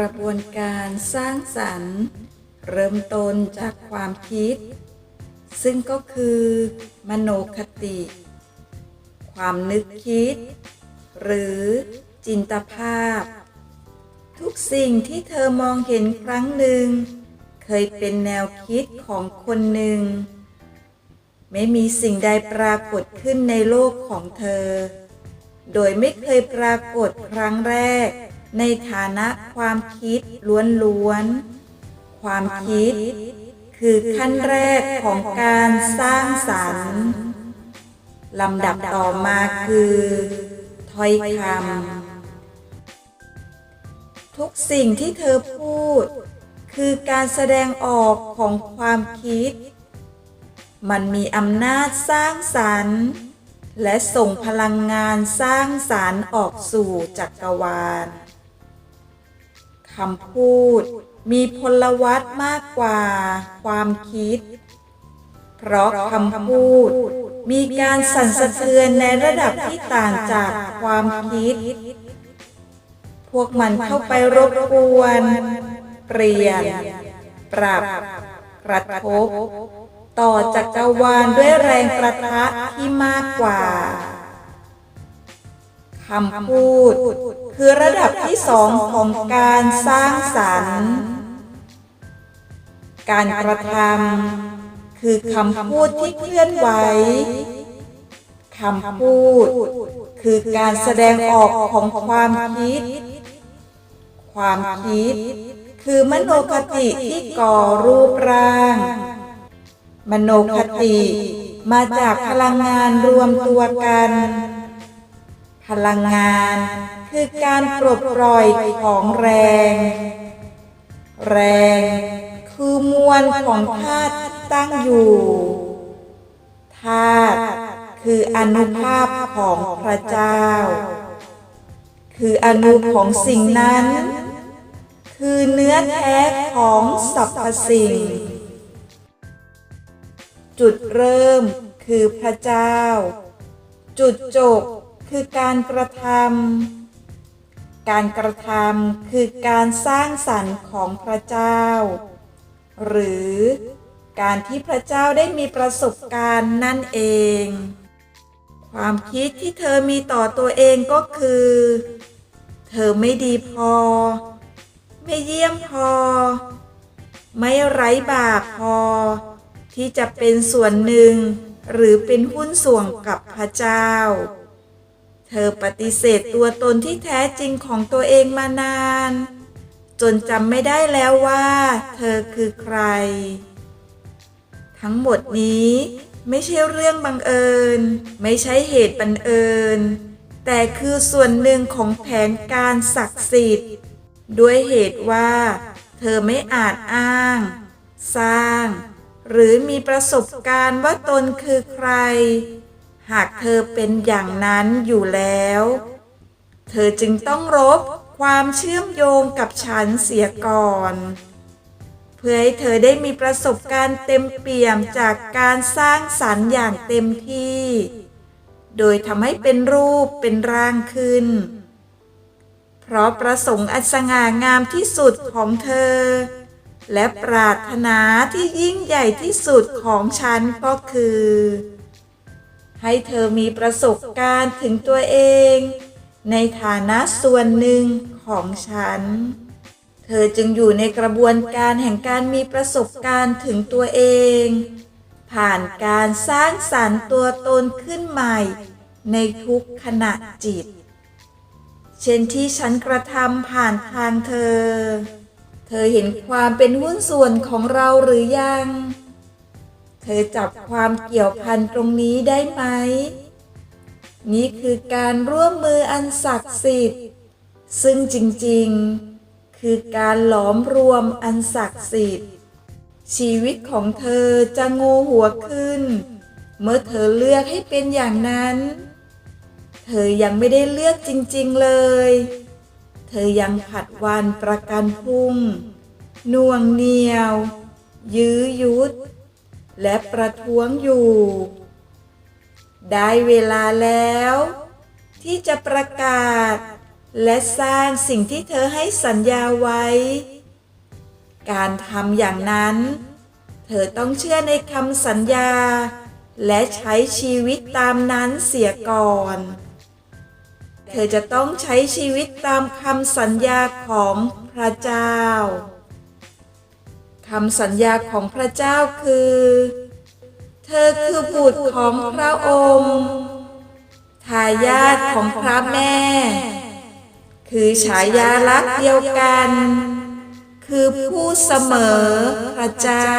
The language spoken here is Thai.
ระบวนการสร้างสรรค์ เริ่มต้นจากความคิด ซึ่งก็คือ มโนคติ ความนึกคิด หรือจินตภาพ ทุกสิ่งที่เธอมองเห็นครั้งหนึ่ง เคยเป็นแนวคิดของคนหนึ่ง ไม่มีสิ่งใดปรากฏขึ้นในโลกของเธอ โดยไม่เคยปรากฏครั้งแรก ในฐานะความคิดล้วนๆ ความคิด คือขั้นแรกของการสร้างสรรค์ลำดับต่อมาคือถ้อยคำทุกสิ่งที่เธอพูด คือการแสดงออกของความคิด มันมีอำนาจสร้างสรรค์ และส่งพลังงานสร้างสรรค์ออกสู่จักรวาล คำพูด มีพลวัตมากกว่าความคิด เพราะคำพูด มีการสั่นสะเทือนในระดับที่ต่างจากความคิด พวกมันเข้าไปรบกวน เปลี่ยน ปรับ กระทบ ต่อจักรวาลด้วยแรงประทะที่มากกว่า คำพูด คือระดับที่สองของการสร้างสรรค์ การกระทำคือคำพูดที่เคลื่อนไหวคำพูด คือการแสดงออกของความคิด ความคิด คือมโนคติที่ก่อรูปร่าง มโนคติมาจากพลังงานรวมตัวกัน พลังงาน คือการปลดปล่อยของแรง แรง คือมวลของธาตุที่ตั้งอยู่ธาตุคืออนุภาพของพระเจ้า คืออนุของสิ่งนั้น คือเนื้อแท้ของสรรพสิ่ง จุดเริ่มคือพระเจ้า จุดจบ คือการกระทำการกระทำคือการสร้างสรรค์ของพระเจ้า หรือการที่พระเจ้าได้มีประสบการณ์นั่นเอง ความคิดที่เธอมีต่อตัวเองก็คือ เธอไม่ดีพอ ไม่เยี่ยมพอ ไม่ไร้บาปพอ ที่จะเป็นส่วนหนึ่ง หรือเป็นหุ้นส่วงกับพระเจ้า เธอปฏิเสธตัวตนที่แท้จริงของตัวเองมานาน จนจำไม่ได้แล้วว่า เธอคือใคร ทั้งหมดนี้ไม่ใช่เรื่องบังเอิญ ไม่ใช่เหตุบังเอิญ แต่คือส่วนหนึ่งของแผนการศักดิ์สิทธิ์ ด้วยเหตุว่า เธอไม่อาจอ้าง สร้าง หรือมีประสบการณ์ว่าตนคือใคร หากเธอเป็นอย่างนั้นอยู่แล้ว เธอจึงต้องรบความเชื่อมโยงกับฉันเสียก่อน เพื่อให้เธอได้มีประสบการณ์เต็มเปี่ยมจากการสร้างสรรค์อย่างเต็มที่ โดยทำให้เป็นรูปเป็นร่างขึ้น เพราะประสงค์อันสง่างามที่สุดของเธอ และปรารถนาที่ยิ่งใหญ่ที่สุดของฉันก็คือ ให้เธอมีประสบการณ์ถึงตัวเอง ในฐานะส่วนหนึ่งของฉัน เธอจึงอยู่ในกระบวนการแห่งการมีประสบการณ์ถึงตัวเอง ผ่านการสร้างสรรค์ตัวตนขึ้นใหม่ ในทุกขณะจิต เช่นที่ฉันกระทำผ่านทางเธอ เธอเห็นความเป็นหุ้นส่วนของเราหรือยัง เธอจับความเกี่ยวพันตรงนี้ได้ไหม นี่คือการร่วมมืออันศักดิ์สิทธิ์ ซึ่งจริงๆ คือการหลอมรวมอันศักดิ์สิทธิ์ ชีวิตของเธอจะโงหัวขึ้น เมื่อเธอเลือกให้เป็นอย่างนั้น เธอยังไม่ได้เลือกจริงๆเลย เธอยังผัดวันประกันพุ่งน่วงเหนียว ยื้อยุด และประท้วงอยู่ ได้เวลาแล้ว ที่จะประกาศ และสร้างสิ่งที่เธอให้สัญญาไว้ การทำอย่างนั้น เธอต้องเชื่อในคำสัญญา และใช้ชีวิตตามนั้นเสียก่อน เธอจะต้องใช้ชีวิตตามคำสัญญาของพระเจ้า คำสัญญาของพระเจ้าคือ เธอคือบุตรของพระองค์ ทายาทของพระแม่ คือฉายาลักษณ์เดียวกัน คือผู้เสมอพระเจ้า